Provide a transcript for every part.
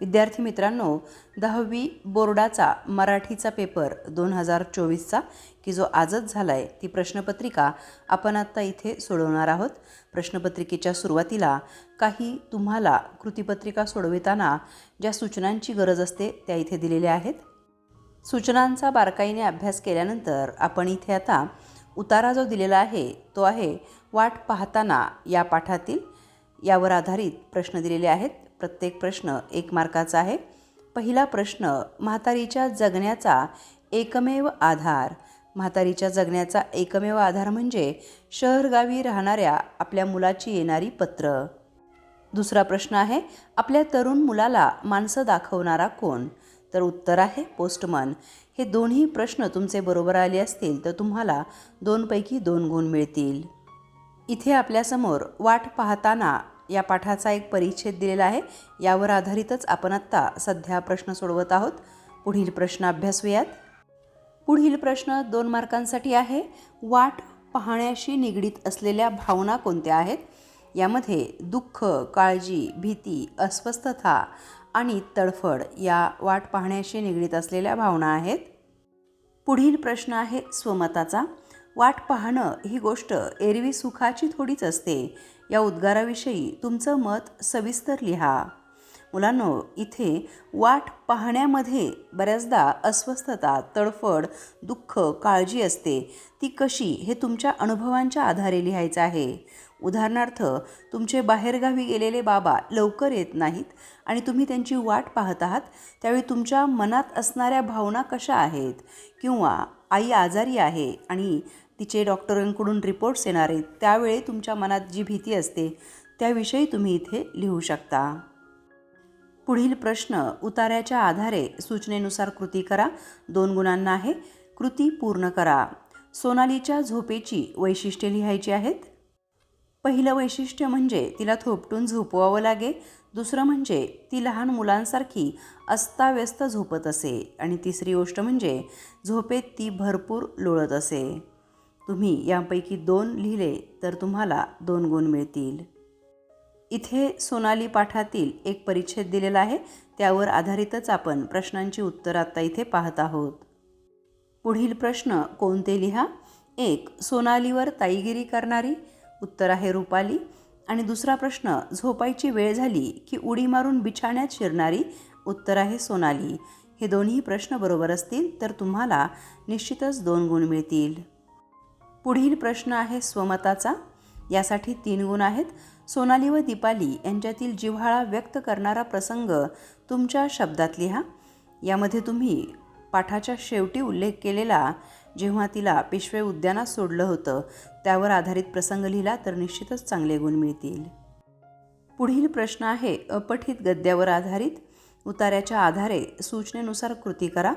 विद्यार्थी मित्रांनो दहावी बोर्डाचा मराठीचा पेपर दोन हजार चोवीसचा की जो आजच झाला आहे ती प्रश्नपत्रिका आपण आत्ता इथे सोडवणार आहोत. प्रश्नपत्रिकेच्या सुरुवातीला काही तुम्हाला कृतीपत्रिका सोडविताना ज्या सूचनांची गरज असते त्या इथे दिलेल्या आहेत. सूचनांचा बारकाईने अभ्यास केल्यानंतर आपण इथे आता उतारा जो दिलेला आहे तो आहे वाट पाहताना या पाठातील यावर आधारित प्रश्न दिलेले आहेत. प्रत्येक प्रश्न एक मार्काचा आहे. पहिला प्रश्न म्हातारीच्या जगण्याचा एकमेव आधार. म्हातारीच्या जगण्याचा एकमेव आधार म्हणजे शहरगावी राहणाऱ्या आपल्या मुलाची येणारी पत्र. दुसरा प्रश्न आहे आपल्या तरुण मुलाला माणसं दाखवणारा कोण? तर उत्तर आहे पोस्टमन. हे दोन्ही प्रश्न तुमचे बरोबर आले असतील तर तुम्हाला दोनपैकी दोन गुण मिळतील. इथे आपल्यासमोर वाट पाहताना या पाठाचा एक परिच्छेद दिलेला आहे. यावर आधारितच आपण आत्ता सध्या प्रश्न सोडवत आहोत. पुढील प्रश्न अभ्यासूयात. पुढील प्रश्न दोन मार्कांसाठी आहे. वाट पाहण्याशी निगडीत असलेल्या भावना कोणत्या आहेत? यामध्ये दुःख काळजी भीती अस्वस्थता आणि तडफड या वाट पाहण्याशी निगडीत असलेल्या भावना आहेत. पुढील प्रश्न आहे स्वमताचा. वाट पाहणं ही गोष्ट एरवी सुखाची थोडीच असते. या उद्गाराविषयी तुमचं मत सविस्तर लिहा. मुलांनो इथे वाट पाहण्यामध्ये बऱ्याचदा अस्वस्थता तडफड दुःख काळजी असते. ती कशी हे तुमच्या अनुभवांच्या आधारे लिहायचं आहे. उदाहरणार्थ तुमचे बाहेरगावी गेलेले बाबा लवकर येत नाहीत आणि तुम्ही त्यांची वाट पाहत आहात त्यावेळी तुमच्या मनात असणाऱ्या भावना कशा आहेत? किंवा आई आजारी आहे आणि तिचे डॉक्टरांकडून रिपोर्ट्स येणार आहेत त्यावेळी तुमच्या मनात जी भीती असते त्याविषयी तुम्ही इथे लिहू शकता. पुढील प्रश्न उतार्याच्या आधारे सूचनेनुसार कृती करा दोन गुणांना आहे कृती पूर्ण करा. सोनालीच्या झोपेची वैशिष्ट्ये लिहायची आहेत. पहिलं वैशिष्ट्य म्हणजे तिला थोपटून झोपवावं लागे दुसरं म्हणजे ती लहान मुलांसारखी अस्ताव्यस्त झोपत असे. आणि तिसरी गोष्ट म्हणजे झोपेत ती भरपूर लोळत असे. तुम्ही यापैकी दोन लिहिले तर तुम्हाला दोन गुण मिळतील. इथे सोनाली पाठातील एक परिच्छेद दिलेला आहे. त्यावर आधारितच आपण प्रश्नांची उत्तरं आत्ता इथे पाहत आहोत. पुढील प्रश्न कोणते लिहा? एक सोनालीवर ताईगिरी करणारी. उत्तर आहे रुपाली. आणि दुसरा प्रश्न झोपायची वेळ झाली की उडी मारून बिछाण्यात शिरणारी? उत्तर आहे सोनाली. हे दोन्ही प्रश्न बरोबर असतील तर तुम्हाला निश्चितच दोन गुण मिळतील. पुढील प्रश्न आहे स्वमताचा. यासाठी तीन गुण आहेत. सोनाली व दीपाली यांच्यातील जिव्हाळा व्यक्त करणारा प्रसंग तुमच्या शब्दात लिहा. यामध्ये तुम्ही पाठाच्या शेवटी उल्लेख केलेला जेव्हा तिला पिशवे उद्यानात सोडलं होतं त्यावर आधारित प्रसंग लिहिला तर निश्चितच चांगले गुण मिळतील. पुढील प्रश्न आहे अपठित गद्यावर आधारित. उतार्याच्या आधारे सूचनेनुसार कृती करा.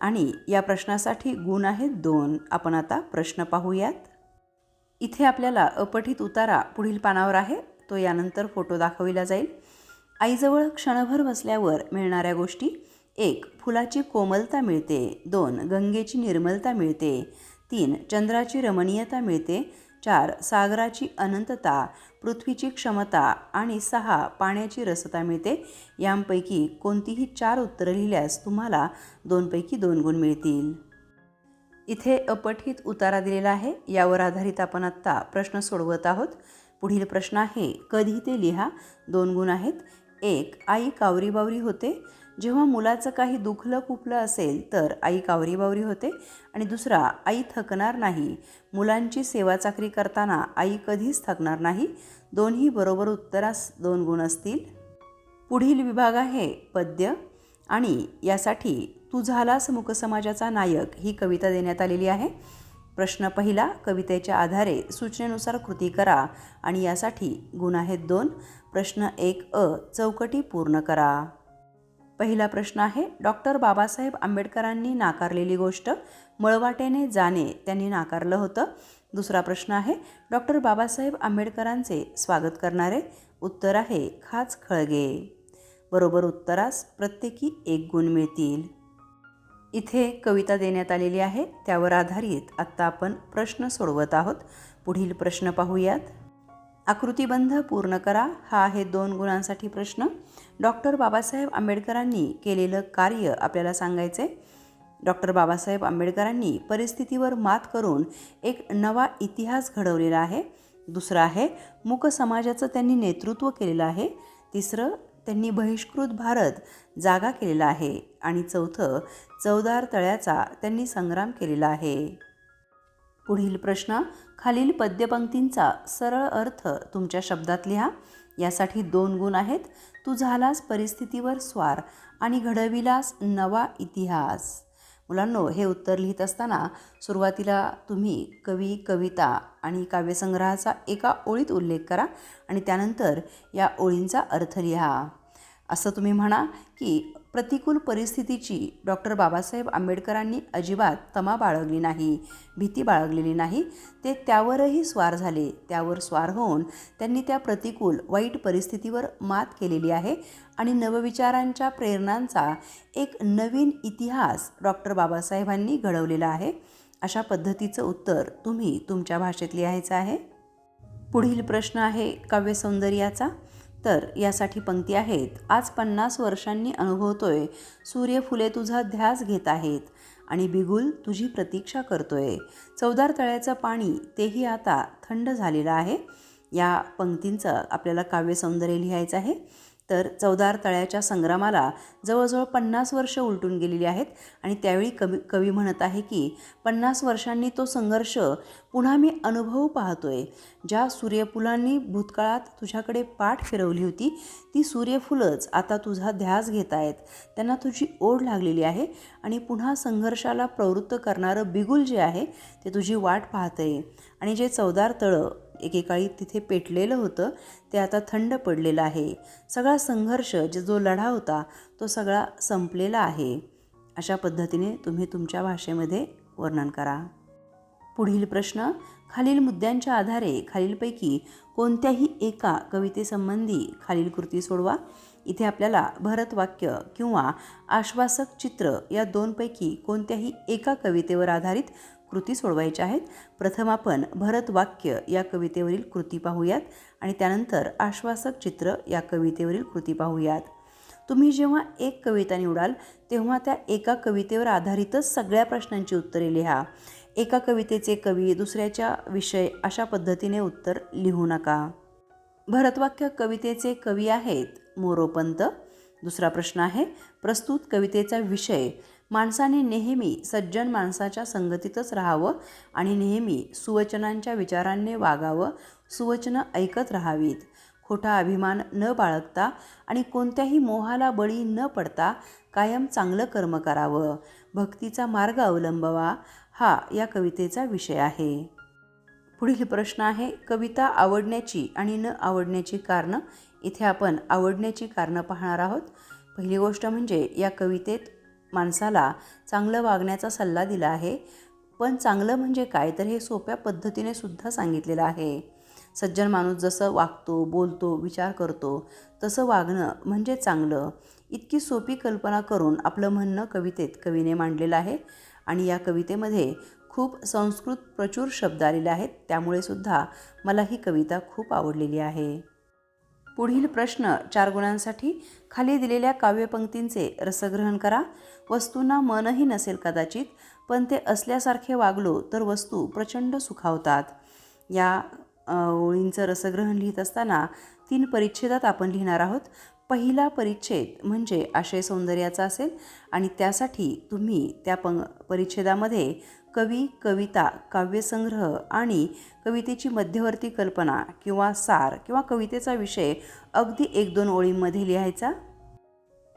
आणि या प्रश्नासाठी गुण आहेत दोन. आपण आता प्रश्न पाहूयात. इथे आपल्याला अपठित उतारा पुढील पानावर आहे. तो यानंतर फोटो दाखविला जाईल. आईजवळ क्षणभर बसल्यावर मिळणाऱ्या गोष्टी एक फुलाची कोमलता मिळते. दोन गंगेची निर्मलता मिळते. तीन चंद्राची रमणीयता मिळते. चार सागराची अनंतता पृथ्वीची क्षमता आणि सहा पाण्याची रसता मिळते. यांपैकी कोणतीही चार उत्तरं लिहिल्यास तुम्हाला दोनपैकी दोन गुण मिळतील. इथे अपठित उतारा दिलेला आहे. यावर आधारित आपण आत्ता प्रश्न सोडवत आहोत. पुढील प्रश्न आहे कधी ते लिहा. दोन गुण आहेत. एक आई कावरीबावरी होते. जेव्हा मुलाचं काही दुखलं कुपलं असेल तर आई कावरीबावरी होते. आणि दुसरा आई थकणार नाही. मुलांची सेवा चाकरी करताना आई कधीच थकणार नाही. दोन्ही बरोबर उत्तरास दोन गुण असतील. पुढील विभाग आहे पद्य. आणि यासाठी तू झालास मुकसमाजाचा नायक ही कविता देण्यात आलेली आहे. प्रश्न पहिला कवितेच्या आधारे सूचनेनुसार कृती करा. आणि यासाठी गुण आहेत दोन. प्रश्न एक अ चौकटी पूर्ण करा. पहिला प्रश्न आहे डॉक्टर बाबासाहेब आंबेडकरांनी नाकारलेली गोष्ट मळवाटेने जाणे त्यांनी नाकारलं होतं. दुसरा प्रश्न आहे डॉक्टर बाबासाहेब आंबेडकरांचे स्वागत करणारे उत्तर आहे खाच खळगे. बरोबर उत्तरास प्रत्येकी एक गुण मिळतील. इथे कविता देण्यात आलेली आहे त्यावर आधारित आत्ता आपण प्रश्न सोडवत आहोत. पुढील प्रश्न पाहूयात. आकृतीबंध पूर्ण करा हा आहे दोन गुणांसाठी प्रश्न. डॉक्टर बाबासाहेब आंबेडकरांनी केलेलं कार्य आपल्याला सांगायचं आहे डॉक्टर बाबासाहेब आंबेडकरांनी परिस्थितीवर मात करून एक नवा इतिहास घडवलेला आहे. दुसरं आहे मूक समाजाचं त्यांनी नेतृत्व केलेलं आहे. तिसरं त्यांनी बहिष्कृत भारत जागा केलेला आहे. आणि चौथं चौदार तळ्याचा त्यांनी संग्राम केलेला आहे. पुढील प्रश्न खालील पद्यपंक्तींचा सरळ अर्थ तुमच्या शब्दात लिहा. यासाठी दोन गुण आहेत. तू झालास परिस्थितीवर स्वार आणि घडविलास नवा इतिहास. मुलांनो हे उत्तर लिहित असताना सुरुवातीला तुम्ही कवी कविता आणि काव्यसंग्रहाचा एका ओळीत उल्लेख करा आणि त्यानंतर या ओळींचा अर्थ लिहा. असं तुम्ही म्हणा की प्रतिकूल परिस्थितीची डॉक्टर बाबासाहेब आंबेडकरांनी अजिबात तमा बाळगली नाही भीती बाळगलेली नाही. ते त्यावरही स्वार झाले. त्यावर स्वार होऊन त्यांनी त्या प्रतिकूल वाईट परिस्थितीवर मात केलेली आहे आणि नवविचारांच्या प्रेरणांचा एक नवीन इतिहास डॉक्टर बाबासाहेबांनी घडवलेला आहे. अशा पद्धतीचं उत्तर तुम्ही तुमच्या भाषेत लिहायचं आहे. पुढील प्रश्न आहे काव्यसौंदर्याचा. तर यासाठी पंक्ती आहेत आज पन्नास वर्षांनी अनुभवतोय सूर्यफुले तुझा ध्यास घेत आहेत आणि बिगुल तुझी प्रतीक्षा करतोय. चौदार तळ्याचं पाणी तेही आता थंड झालेलं आहे. या पंक्तींचं आपल्याला काव्यसौंदर्य लिहायचं आहे. तर चौदार तळ्याच्या संग्रामाला जवळजवळ पन्नास वर्ष उलटून गेलेली आहेत. आणि त्यावेळी कवी कवी म्हणत आहे की पन्नास वर्षांनी तो संघर्ष पुन्हा मी अनुभव पाहतोय. ज्या सूर्यफुलांनी भूतकाळात तुझ्याकडे पाठ फिरवली होती ती सूर्यफुलंच आता तुझा ध्यास घेत आहेत त्यांना तुझी ओढ लागलेली आहे आणि पुन्हा संघर्षाला प्रवृत्त करणारं बिगुल जे आहे ते तुझी वाट पाहतंय. आणि जे चौदार तळं एकेकाळी तिथे पेटलेलं होतं ते आता थंड पडलेलं आहे. सगळा संघर्ष जे जो लढा होता तो सगळा संपलेला आहे. अशा पद्धतीने तुम्ही तुमच्या भाषेमध्ये वर्णन करा. पुढील प्रश्न खालील मुद्द्यांच्या आधारे खालीलपैकी कोणत्याही एका कवितेसंबंधी खालील कृती सोडवा. इथे आपल्याला भरतवाक्य किंवा आश्वासक चित्र या दोनपैकी कोणत्याही एका कवितेवर आधारित कृती सोडवायच्या आहेत. प्रथम आपण भरतवाक्य या कवितेवरील कृती पाहूयात आणि त्यानंतर आश्वासक चित्र या कवितेवरील कृती पाहूयात. तुम्ही जेव्हा एक कविता निवडाल तेव्हा त्या एका कवितेवर आधारितच सगळ्या प्रश्नांची उत्तरे लिहा. एका कवितेचे कवी दुसऱ्याच्या विषय अशा पद्धतीने उत्तर लिहू नका. भरतवाक्य कवितेचे कवी आहेत मोरोपंत. दुसरा प्रश्न आहे प्रस्तुत कवितेचा विषय. माणसाने नेहमी सज्जन माणसाच्या संगतीतच राहावं आणि नेहमी सुवचनांच्या विचारांनी वागावं सुवचनं ऐकत राहावीत. खोटा अभिमान न बाळगता आणि कोणत्याही मोहाला बळी न पडता कायम चांगलं कर्म करावं. भक्तीचा मार्ग अवलंबवा हा या कवितेचा विषय आहे. पुढील प्रश्न आहे कविता आवडण्याची आणि न आवडण्याची कारणं? इथे आपण आवडण्याची कारणं पाहणार आहोत. पहिली गोष्ट म्हणजे या कवितेत माणसाला चांगलं वागण्याचा सल्ला दिला आहे. पण चांगलं म्हणजे काय? तर हे सोप्या पद्धतीने सुद्धा सांगितलेलं आहे. सज्जन माणूस जसं वागतो बोलतो विचार करतो तसं वागणं म्हणजे चांगलं. इतकी सोपी कल्पना करून आपलं म्हणणं कवितेत कवीने मांडलेलं आहे. आणि या कवितेमध्ये खूप संस्कृत प्रचूर शब्द आलेले आहेत. त्यामुळे सुद्धा मला ही कविता खूप आवडलेली आहे. पुढील प्रश्न चार गुणांसाठी खाली दिलेल्या काव्यपंक्तींचे रसग्रहण करा. वस्तूंना मनही नसेल कदाचित पण ते असल्यासारखे वागलो तर वस्तू प्रचंड सुखावतात. या ओळींचं रसग्रहण लिहित असताना तीन परिच्छेदात आपण लिहिणार आहोत. पहिला परिच्छेद म्हणजे आशय सौंदर्याचा असेल आणि त्यासाठी तुम्ही त्या पं परिच्छेदामध्ये कवी कविता काव्यसंग्रह आणि कवितेची मध्यवर्ती कल्पना किंवा सार किंवा कवितेचा विषय अगदी एक दोन ओळींमध्ये लिहायचा?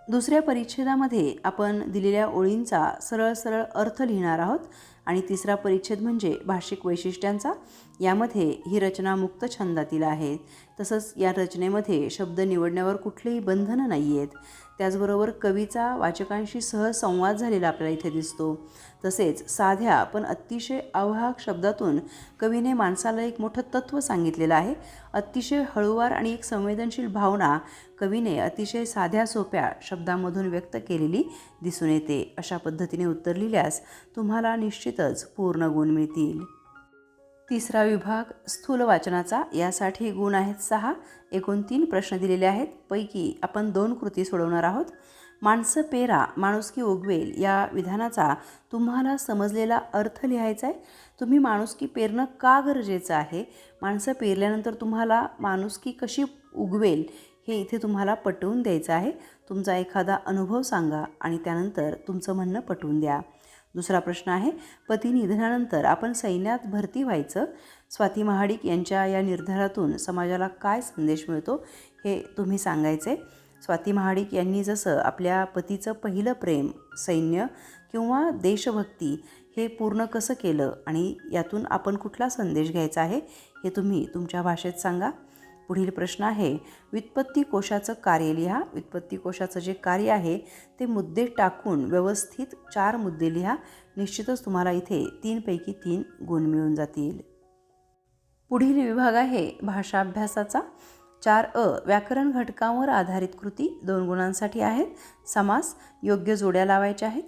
दुसऱ्या परिच्छेदामध्ये आपण दिलेल्या ओळींचा सरळ सरळ अर्थ लिहिणार आहोत. आणि तिसरा परिच्छेद म्हणजे भाषिक वैशिष्ट्यांचा. यामध्ये ही रचना मुक्त छंदातील आहे. तसंच या रचनेमध्ये शब्द निवडण्यावर कुठलेही बंधनं नाही आहेत त्याचबरोबर कवीचा वाचकांशी सहज संवाद झालेला आपल्याला इथे दिसतो. तसेच साध्या पण अतिशय आवाहक शब्दातून कवीने माणसाला एक मोठं तत्त्व सांगितलेलं आहे. अतिशय हळूवार आणि एक संवेदनशील भावना कवीने अतिशय साध्या सोप्या शब्दामधून व्यक्त केलेली दिसून येते. अशा पद्धतीने उत्तर लिहिल्यास तुम्हाला निश्चितच पूर्ण गुण मिळतील. तिसरा विभाग स्थूल वाचनाचा. यासाठी गुण आहेत सहा. एकूण तीन प्रश्न दिलेले आहेत. पैकी आपण दोन कृती सोडवणार आहोत. माणसं पेरा माणुसकी उगवेल या विधानाचा तुम्हाला समजलेला अर्थ लिहायचा आहे. तुम्ही माणुसकी पेरणं का गरजेचं आहे? माणसं पेरल्यानंतर तुम्हाला माणुसकी कशी उगवेल हे इथे तुम्हाला पटवून द्यायचं आहे. तुमचा एखादा अनुभव सांगा आणि त्यानंतर तुमचं म्हणणं पटवून द्या. दुसरा प्रश्न आहे पती निधनानंतर आपण सैन्यात भरती व्हायचं? स्वाती महाडिक यांच्या या निर्धारातून समाजाला काय संदेश मिळतो हे तुम्ही सांगायचे. स्वाती महाडिक यांनी जसं आपल्या पतीचं पहिलं प्रेम सैन्य किंवा देशभक्ती हे पूर्ण कसं केलं आणि यातून आपण कुठला संदेश घ्यायचा आहे हे तुम्ही तुमच्या भाषेत सांगा. पुढील प्रश्न आहे व्युत्पत्ती कोशाचं कार्य लिहा. व्युत्पत्ती कोशाचं जे कार्य आहे ते मुद्दे टाकून व्यवस्थित चार मुद्दे लिहा. निश्चितच तुम्हाला इथे तीनपैकी तीन गुण मिळून जातील. पुढील विभाग आहे भाषा अभ्यासाचा चार अ व्याकरण घटकांवर आधारित कृती दोन गुणांसाठी आहेत. समास योग्य जोड्या लावायच्या आहेत.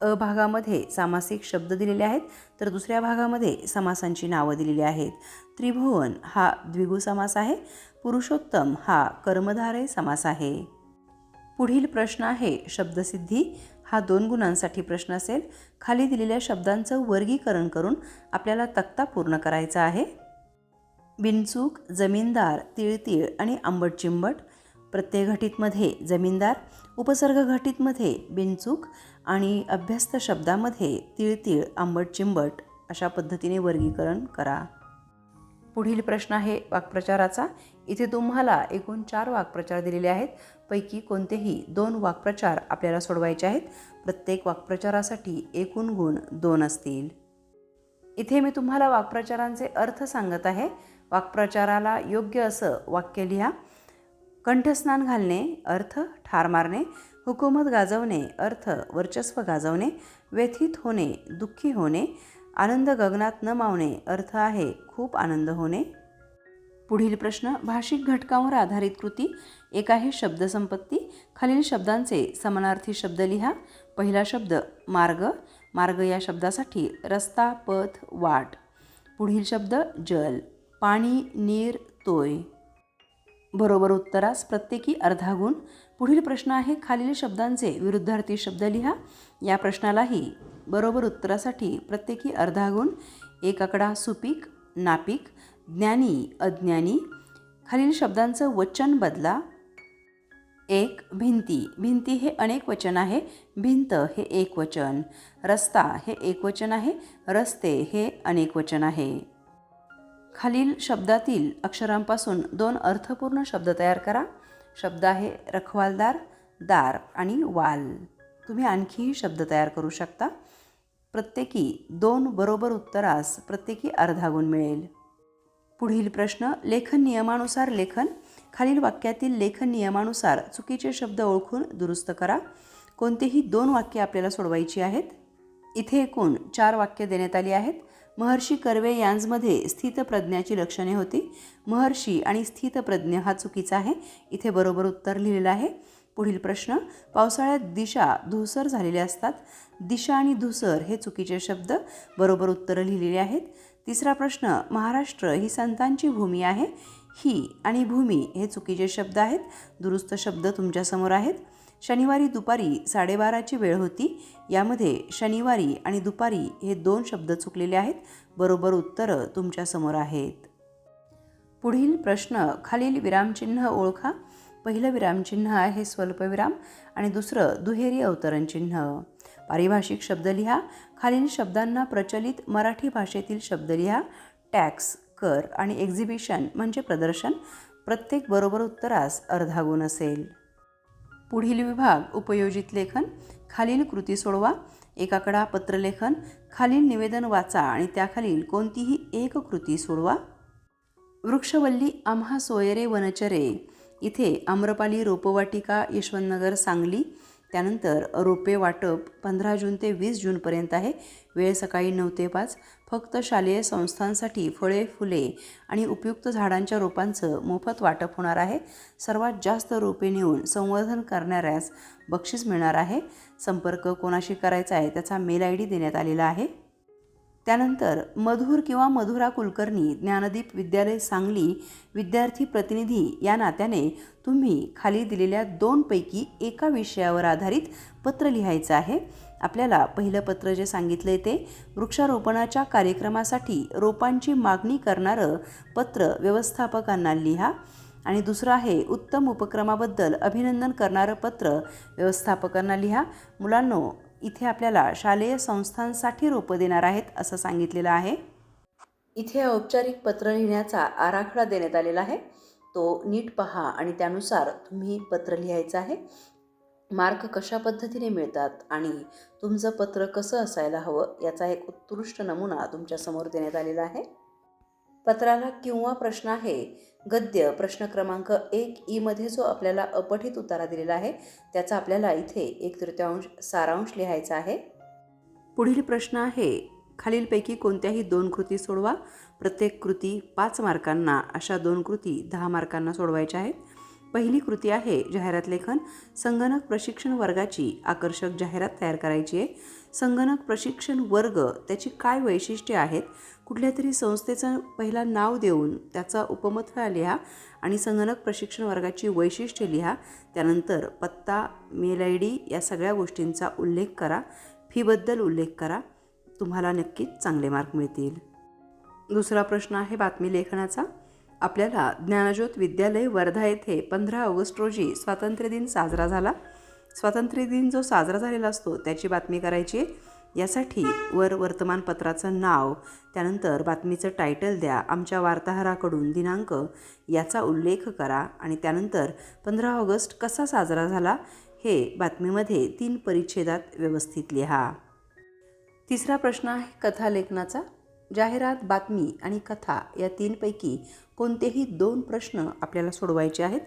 अ भागामध्ये सामासिक शब्द दिलेले आहेत तर दुसऱ्या भागामध्ये समासांची नावं दिलेली आहेत. त्रिभुवन हा द्विगु समास आहे. पुरुषोत्तम हा कर्मधारय समास आहे. पुढील प्रश्न आहे शब्दसिद्धी हा दोन गुणांसाठी प्रश्न असेल. खाली दिलेल्या शब्दांचं वर्गीकरण करून आपल्याला तक्ता पूर्ण करायचा आहे. बिनचूक जमीनदार तिळतिळ आणि आंबट चिंबट प्रत्यय घटितमध्ये जमीनदार उपसर्ग घटितमध्ये बिनचूक आणि अभ्यस्त शब्दामध्ये तिळतिळ आंबट चिंबट अशा पद्धतीने वर्गीकरण करा. पुढील प्रश्न आहे वाक्प्रचाराचा. इथे तुम्हाला एकूण चार वाक्प्रचार दिलेले आहेत. पैकी कोणतेही दोन वाक्प्रचार आपल्याला सोडवायचे आहेत. प्रत्येक वाक्प्रचारासाठी एकूण गुण दोन असतील. इथे मी तुम्हाला वाक्प्रचारांचे अर्थ सांगत आहे. वाक्प्रचाराला योग्य असं वाक्य लिहा. कंठस्नान घालणे अर्थ ठार मारणे. हुकूमत गाजवणे अर्थ वर्चस्व गाजवणे. व्यथित होणे दुःखी होणे. आनंद गगनात न मावणे अर्थ आहे खूप आनंद होणे. पुढील प्रश्न भाषिक घटकांवर आधारित कृती एक आहे शब्दसंपत्ती खालील शब्दांचे समानार्थी शब्द लिहा. पहिला शब्द मार्ग मार्ग या शब्दासाठी रस्ता पथ वाट. पुढील शब्द जल पाणी नीर तोय. बरोबर उत्तरास प्रत्येकी अर्धा गुण. पुढील प्रश्न आहे खालील शब्दांचे विरुद्धार्थी शब्द लिहा. या प्रश्नालाही बरोबर उत्तरासाठी प्रत्येकी अर्धा गुण. एक आकडा सुपीक नापीक ज्ञानी अज्ञानी. खालील शब्दांचं वचन बदला. एक भिंती. भिंती हे अनेक वचन आहे. भिंत हे एक वचन. रस्ता हे एक वचन आहे. रस्ते हे अनेक वचन आहे. खालील शब्दातील अक्षरांपासून दोन अर्थपूर्ण शब्द तयार करा. शब्द आहे रखवालदार दार आणि वाल. तुम्ही आणखीही शब्द तयार करू शकता. प्रत्येकी दोन बरोबर उत्तरास प्रत्येकी अर्धा गुण मिळेल. पुढील प्रश्न लेखन नियमानुसार लेखन. खालील वाक्यातील लेखन नियमानुसार चुकीचे शब्द ओळखून दुरुस्त करा. कोणतेही दोन वाक्य आपल्याला सोडवायची आहेत. इथे एकूण चार वाक्य देण्यात आली आहेत. महर्षी कर्वे यांजमध्ये स्थितप्रज्ञाची लक्षणे होती. महर्षी आणि स्थितप्रज्ञ हा चुकीचा आहे. इथे बरोबर उत्तर लिहिलेलं आहे. पुढील प्रश्न पावसाळ्यात दिशा धुसर झालेल्या असतात. दिशा आणि धुसर हे चुकीचे शब्द. बरोबर उत्तरं लिहिलेले आहेत. तिसरा प्रश्न महाराष्ट्र ही संतांची भूमी आहे. ही आणि भूमी हे चुकीचे शब्द आहेत. दुरुस्त शब्द तुमच्यासमोर आहेत. शनिवारी दुपारी साडेबाराची वेळ होती. यामध्ये शनिवारी आणि दुपारी हे दोन शब्द चुकलेले आहेत. बरोबर उत्तरं तुमच्यासमोर आहेत. पुढील प्रश्न खालील विरामचिन्ह ओळखा. पहिलं विरामचिन्ह आहे स्वल्पविराम आणि दुसरं दुहेरी अवतरण चिन्ह. पारिभाषिक शब्द लिहा. खालील शब्दांना प्रचलित मराठी भाषेतील शब्द लिहा. टॅक्स कर आणि एक्झिबिशन म्हणजे प्रदर्शन. प्रत्येक बरोबर उत्तरास अर्धा गुण असेल. पुढील विभाग उपयोजित लेखन खालील कृती सोडवा एकाकडा पत्रलेखन खालील निवेदन वाचा आणि त्याखालील कोणतीही एक कृती सोडवा. वृक्षवल्ली आम्हा सोयरे वनचरे इथे आम्रपाली रोपवाटिका यशवंतनगर सांगली त्यानंतर रोपे वाटप पंधरा जून ते वीस जूनपर्यंत आहे वेळ सकाळी नऊ ते पाच फक्त शालेय संस्थांसाठी फळे फुले आणि उपयुक्त झाडांच्या रोपांचं मोफत वाटप होणार आहे. सर्वात जास्त रोपे नेऊन संवर्धन करणाऱ्यास बक्षीस मिळणार आहे. संपर्क कोणाशी करायचा आहे त्याचा मेल आय डी देण्यात आलेला आहे. त्यानंतर मधुर किंवा मधुरा कुलकर्णी ज्ञानदीप विद्यालय सांगली विद्यार्थी प्रतिनिधी या नात्याने तुम्ही खाली दिलेल्या दोनपैकी एका विषयावर आधारित पत्र लिहायचं आहे. आपल्याला पहिलं पत्र जे सांगितलं ते वृक्षारोपणाच्या कार्यक्रमासाठी रोपांची मागणी करणारं पत्र व्यवस्थापकांना लिहा. आणि दुसरं आहे उत्तम उपक्रमाबद्दल अभिनंदन करणारं पत्र व्यवस्थापकांना लिहा. मुलांनो इथे आपल्याला शालेय संस्थांसाठी रोपं देणार आहेत असं सांगितलेलं आहे. इथे औपचारिक पत्र लिहिण्याचा आराखडा देण्यात आलेला आहे. तो नीट पहा आणि त्यानुसार तुम्ही पत्र लिहायचं आहे. मार्क कशा पद्धतीने मिळतात आणि तुमचं पत्र कसं असायला हवं याचा एक उत्कृष्ट नमुना तुमच्यासमोर देण्यात आलेला आहे. पत्राला किंवा प्रश्न आहे गद्य प्रश्न क्रमांक एक ईमध्ये जो आपल्याला अपठित उतारा दिलेला आहे त्याचा आपल्याला इथे एक तृतीयांश सारांश लिहायचा आहे. पुढील प्रश्न आहे खालीलपैकी कोणत्याही दोन कृती सोडवा. प्रत्येक कृती पाच मार्कांना अशा दोन कृती दहा मार्कांना सोडवायच्या आहेत. पहिली कृती आहे जाहिरात लेखन. संगणक प्रशिक्षण वर्गाची आकर्षक जाहिरात तयार करायची आहे. संगणक प्रशिक्षण वर्ग त्याची काय वैशिष्ट्ये आहेत? कुठल्या तरी संस्थेचं पहिला नाव देऊन त्याचा उपमथळा लिहा आणि संगणक प्रशिक्षण वर्गाची वैशिष्ट्ये लिहा. त्यानंतर पत्ता मेल आय डी या सगळ्या गोष्टींचा उल्लेख करा. फीबद्दल उल्लेख करा. तुम्हाला नक्कीच चांगले मार्क मिळतील. दुसरा प्रश्न आहे बातमी लेखनाचा. आपल्याला ज्ञानज्योत विद्यालय वर्धा येथे पंधरा ऑगस्ट रोजी स्वातंत्र्यदिन साजरा झाला. स्वातंत्र्यदिन जो साजरा झालेला असतो त्याची बातमी करायची आहे. यासाठी वर वर्तमानपत्राचं नाव त्यानंतर बातमीचं टायटल द्या आमच्या वार्ताहराकडून दिनांक याचा उल्लेख करा आणि त्यानंतर पंधरा ऑगस्ट कसा साजरा झाला हे बातमीमध्ये तीन परिच्छेदात व्यवस्थित लिहा. तिसरा प्रश्न आहे कथालेखनाचा. जाहिरात बातमी आणि कथा या तीनपैकी कोणतेही दोन प्रश्न आपल्याला सोडवायचे आहेत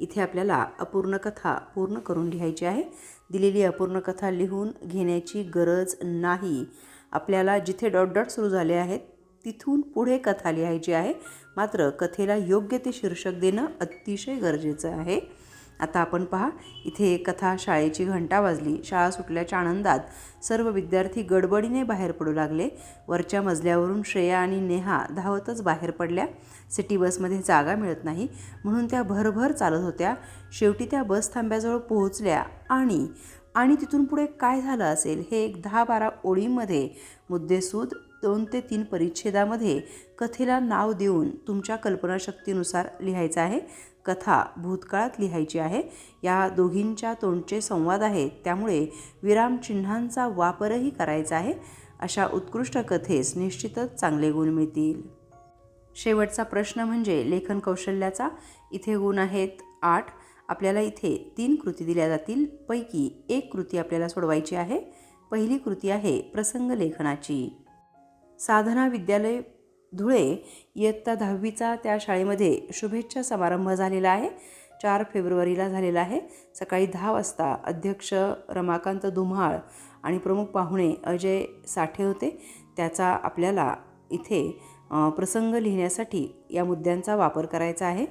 इथे आपल्याला अपूर्ण कथा पूर्ण करून लिहायची आहे. दिलेली अपूर्ण कथा लिहून घेण्याची गरज नाही. आपल्याला जिथे डॉट डॉट सुरू झाले आहेत तिथून पुढे कथा लिहायची आहे. मात्र कथेला योग्य ते शीर्षक देणं अतिशय गरजेचं आहे. आता आपण पहा इथे कथा शाळेची घंटा वाजली. शाळा सुटल्याच्या आनंदात सर्व विद्यार्थी गडबडीने बाहेर पडू लागले. वरच्या मजल्यावरून श्रेया आणि नेहा धावतच बाहेर पडल्या. सिटी बसमध्ये जागा मिळत नाही. म्हणून त्या भरभर चालत होत्या. शेवटी त्या बस थांब्याजवळ पोहोचल्या आणि आणि तिथून पुढे काय झालं असेल? हे एक दहा बारा ओळींमध्ये मुद्देसूद दोन ते तीन परिच्छेदामध्ये कथेला नाव देऊन तुमच्या कल्पनाशक्तीनुसार लिहायचं आहे. कथा भूतकाळात लिहायची आहे. या दोघींच्या तोंडचे संवाद आहेत. त्यामुळे विरामचिन्हांचा वापरही करायचा आहे. अशा उत्कृष्ट कथेस निश्चितच चांगले गुण मिळतील. शेवटचा प्रश्न म्हणजे लेखन कौशल्याचा. इथे गुण आहेत आठ. आपल्याला इथे तीन कृती दिल्या जातील. पैकी एक कृती आपल्याला सोडवायची आहे. पहिली कृती आहे प्रसंग लेखनाची. साधना विद्यालय धुळे इयत्ता दहावीचा त्या शाळेमध्ये शुभेच्छा समारंभ झालेला आहे. चार फेब्रुवारीला झालेला आहे. सकाळी दहा वाजता अध्यक्ष रमाकांत धुमाळ आणि प्रमुख पाहुणे अजय साठे होते. त्याचा आपल्याला इथे प्रसंग लिहिण्यासाठी या मुद्द्यांचा वापर करायचा आहे.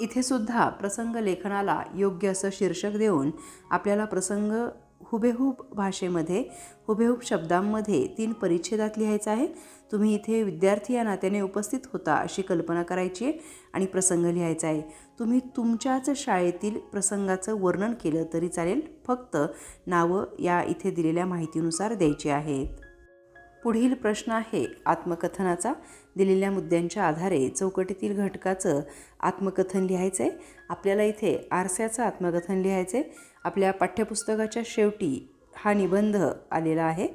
इथे सुद्धा प्रसंग लेखनाला योग्य असं शीर्षक देऊन आपल्याला प्रसंग हुबेहूब भाषेमध्ये हुबेहूब शब्दांमध्ये तीन परिच्छेदात लिहायचं आहे. तुम्ही इथे विद्यार्थी या नात्याने उपस्थित होता अशी कल्पना करायची आहे आणि प्रसंग लिहायचा आहे. तुम्ही तुमच्याच शाळेतील प्रसंगाचं वर्णन केलं तरी चालेल. फक्त नावं या इथे दिलेल्या माहितीनुसार द्यायची आहेत. पुढील प्रश्न आहे आत्मकथनाचा. दिलेल्या मुद्द्यांच्या आधारे चौकटीतील घटकाचं आत्मकथन लिहायचं आहे आपल्याला इथे आरस्याचं आत्मकथन लिहायचं आहे आपल्या पाठ्यपुस्तकाच्या शेवटी हा निबंध आलेला आहे.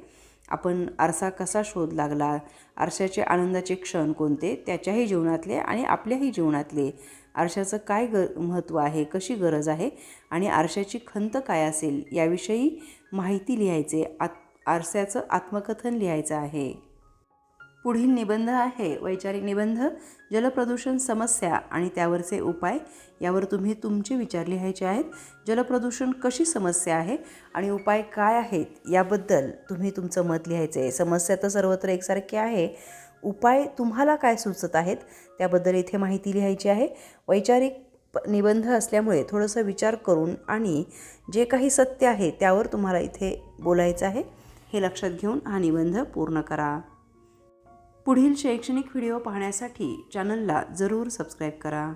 आपण आरसा कसा शोध लागला? आरशाचे आनंदाचे क्षण कोणते? त्याच्याही जीवनातले आणि आपल्याही जीवनातले. आरशाचं काय ग महत्त्व आहे? कशी गरज आहे? आणि आरशाची खंत काय असेल? याविषयी माहिती लिहायचे आत आरशाचं आत्मकथन लिहायचं आहे. पुढील निबंध आहे वैचारिक निबंध जलप्रदूषण समस्या आणि त्यावरचे उपाय. यावर तुम्ही तुमचे विचार लिहायचे आहेत. जलप्रदूषण कशी समस्या आहे आणि उपाय काय आहेत याबद्दल तुम्ही तुमचं मत लिहायचं आहे समस्या तर सर्वत्र एकसारखी आहे. उपाय तुम्हाला काय सुचत आहेत त्याबद्दल इथे माहिती लिहायची आहे. वैचारिक निबंध असल्यामुळे थोडंसं विचार करून आणि जे काही सत्य आहे त्यावर तुम्हाला इथे बोलायचं आहे. हे लक्षात घेऊन हा निबंध पूर्ण करा. पुढील शैक्षणिक व्हिडिओ पाहण्यासाठी चॅनलला जरूर सबस्क्राईब करा.